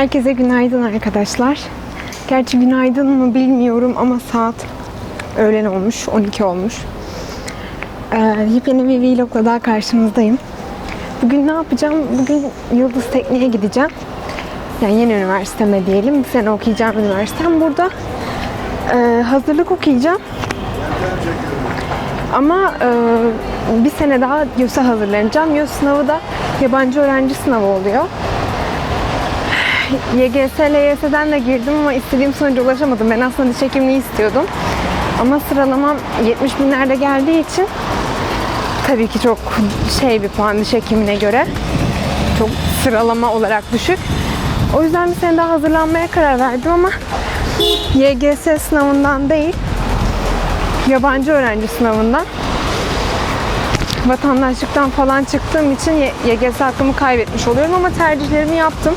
Herkese günaydın arkadaşlar. Gerçi günaydın mı bilmiyorum ama saat öğlen olmuş, 12 olmuş. Ee, yepyeni bir vlogla daha karşınızdayım. Bugün ne yapacağım? Bugün Yıldız Tekniğe gideceğim. Yani yeni üniversiteme diyelim. Bir sene okuyacağım üniversitem burada. Ee, hazırlık okuyacağım. Ama e, bir sene daha YÖS'e hazırlanacağım. YÖS sınavı da yabancı öğrenci sınavı oluyor. YGS, LYS'den de girdim ama istediğim sonuca ulaşamadım. Ben aslında diş hekimliği istiyordum. Ama sıralamam 70 binlerde geldiği için tabii ki çok şey bir puan diş hekimine göre. Çok sıralama olarak düşük. O yüzden bir sene daha hazırlanmaya karar verdim ama YGS sınavından değil, yabancı öğrenci sınavından vatandaşlıktan falan çıktığım için YGS hakkımı kaybetmiş oluyorum ama tercihlerimi yaptım.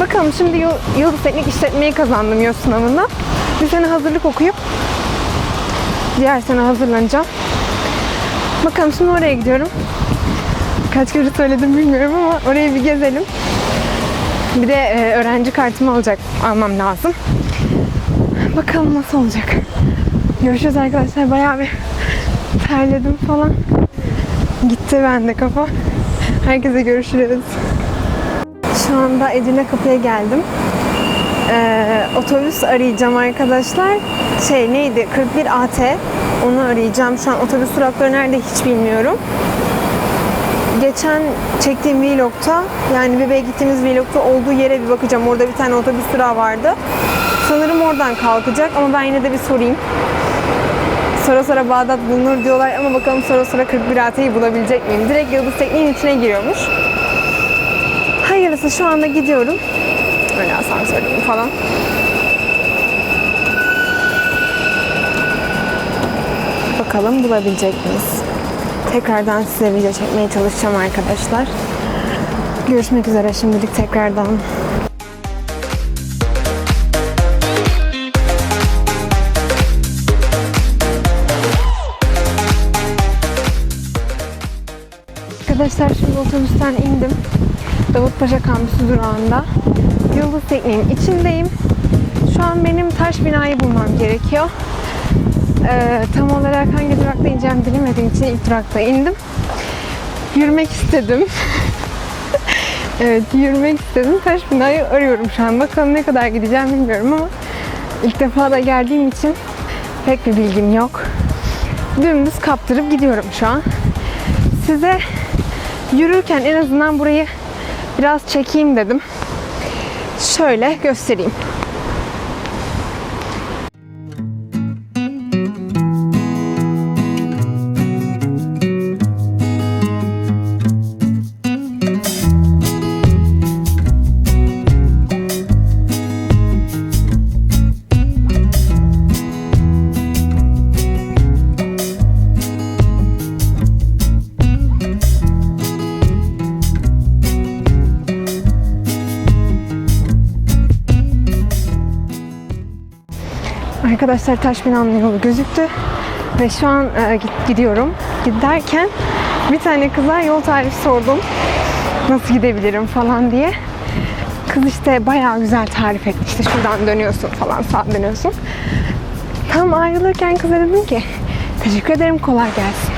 Bakalım şimdi Yıl- Yıldız Teknik İşletmeyi kazandım YÖS sınavında. Bir sene hazırlık okuyup diğer sene hazırlanacağım. Bakalım şimdi oraya gidiyorum. Kaç kere söyledim bilmiyorum ama orayı bir gezelim. Bir de e, öğrenci kartımı alacak, almam lazım. Bakalım nasıl olacak. Görüşürüz arkadaşlar. Bayağı bir terledim falan. Gitti bende kafa. Herkese görüşürüz. Şu anda Edirne Kapı'ya geldim. Ee, otobüs arayacağım arkadaşlar. Şey neydi? 41 AT. Onu arayacağım. Şu an otobüs durakları nerede hiç bilmiyorum. Geçen çektiğim vlogta yani bebeğe gittiğimiz vlogta olduğu yere bir bakacağım. Orada bir tane otobüs durağı vardı. Sanırım oradan kalkacak ama ben yine de bir sorayım. Sonra sonra Bağdat bulunur diyorlar ama bakalım sonra sonra 41 AT'yi bulabilecek miyim? Direkt Yıldız Tekniğin içine giriyormuş. Hayırlısı şu anda gidiyorum. Öyle asansörüm falan. Bakalım bulabilecek miyiz? Tekrardan size video çekmeye çalışacağım arkadaşlar. Görüşmek üzere şimdilik tekrardan. Arkadaşlar şimdi otobüsten indim. Davutpaşa kampüsü durağında. Yıldız Tekniğin içindeyim. Şu an benim taş binayı bulmam gerekiyor. Ee, tam olarak hangi durakta ineceğimi bilemediğim için ilk durakta indim. Yürümek istedim. evet yürümek istedim. Taş binayı arıyorum şu an. Bakalım ne kadar gideceğim bilmiyorum ama ilk defa da geldiğim için pek bir bilgim yok. Dümdüz kaptırıp gidiyorum şu an. Size yürürken en azından burayı biraz çekeyim dedim. Şöyle göstereyim. Arkadaşlar taş binanın yolu gözüktü. Ve şu an e, gidiyorum. Giderken bir tane kıza yol tarifi sordum. Nasıl gidebilirim falan diye. Kız işte bayağı güzel tarif etti. İşte şuradan dönüyorsun falan sağa dönüyorsun. Tam ayrılırken kıza dedim ki teşekkür ederim kolay gelsin.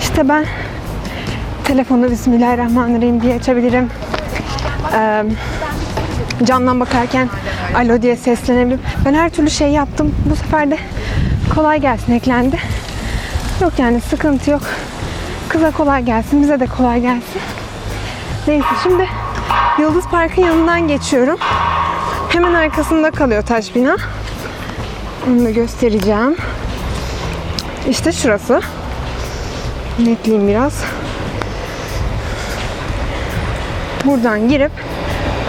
İşte ben telefonu Bismillahirrahmanirrahim diye açabilirim. Eee camdan bakarken alo diye seslenebilirim. Ben her türlü şey yaptım. Bu sefer de kolay gelsin eklendi. Yok yani sıkıntı yok. Kıza kolay gelsin, bize de kolay gelsin. Neyse şimdi Yıldız Park'ın yanından geçiyorum. Hemen arkasında kalıyor taş bina. Onu da göstereceğim. İşte şurası. Netleyeyim biraz. Buradan girip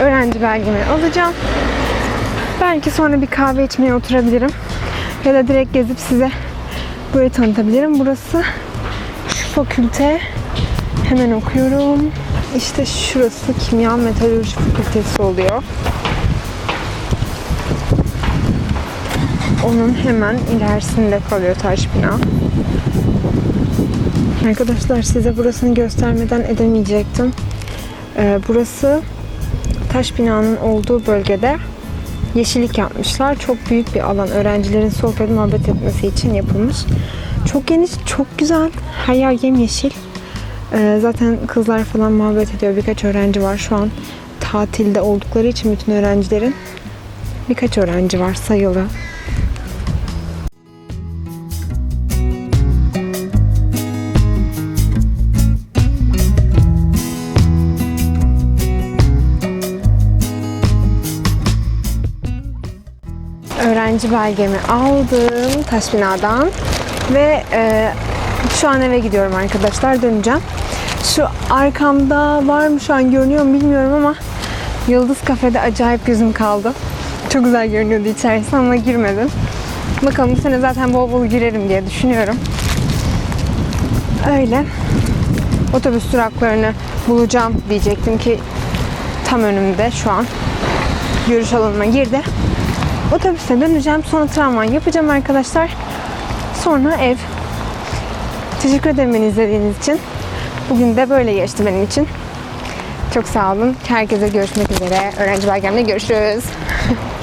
öğrenci belgemi alacağım. Belki sonra bir kahve içmeye oturabilirim. Ya da direkt gezip size burayı tanıtabilirim. Burası şu fakülte. Hemen okuyorum. İşte şurası Kimya Metalurji Fakültesi oluyor. Onun hemen ilerisinde kalıyor taş bina. Arkadaşlar size burasını göstermeden edemeyecektim. Ee, burası taş binanın olduğu bölgede yeşillik yapmışlar. Çok büyük bir alan. Öğrencilerin sohbet muhabbet etmesi için yapılmış. Çok geniş, çok güzel. Her yer yemyeşil. Ee, zaten kızlar falan muhabbet ediyor. Birkaç öğrenci var şu an. Tatilde oldukları için bütün öğrencilerin birkaç öğrenci var sayılı. Öğrenci belgemi aldım taş binadan ve e, şu an eve gidiyorum arkadaşlar döneceğim. Şu arkamda var mı şu an görünüyor mu bilmiyorum ama Yıldız Kafe'de acayip gözüm kaldı. Çok güzel görünüyordu içerisi ama girmedim. Bakalım bu sene zaten bol bol girerim diye düşünüyorum. Öyle. Otobüs duraklarını bulacağım diyecektim ki tam önümde şu an. Görüş alanıma girdi. Otobüse döneceğim. Sonra tramvay yapacağım arkadaşlar. Sonra ev. Teşekkür ederim beni izlediğiniz için. Bugün de böyle geçti benim için. Çok sağ olun. Herkese görüşmek üzere. Öğrenci belgemle görüşürüz.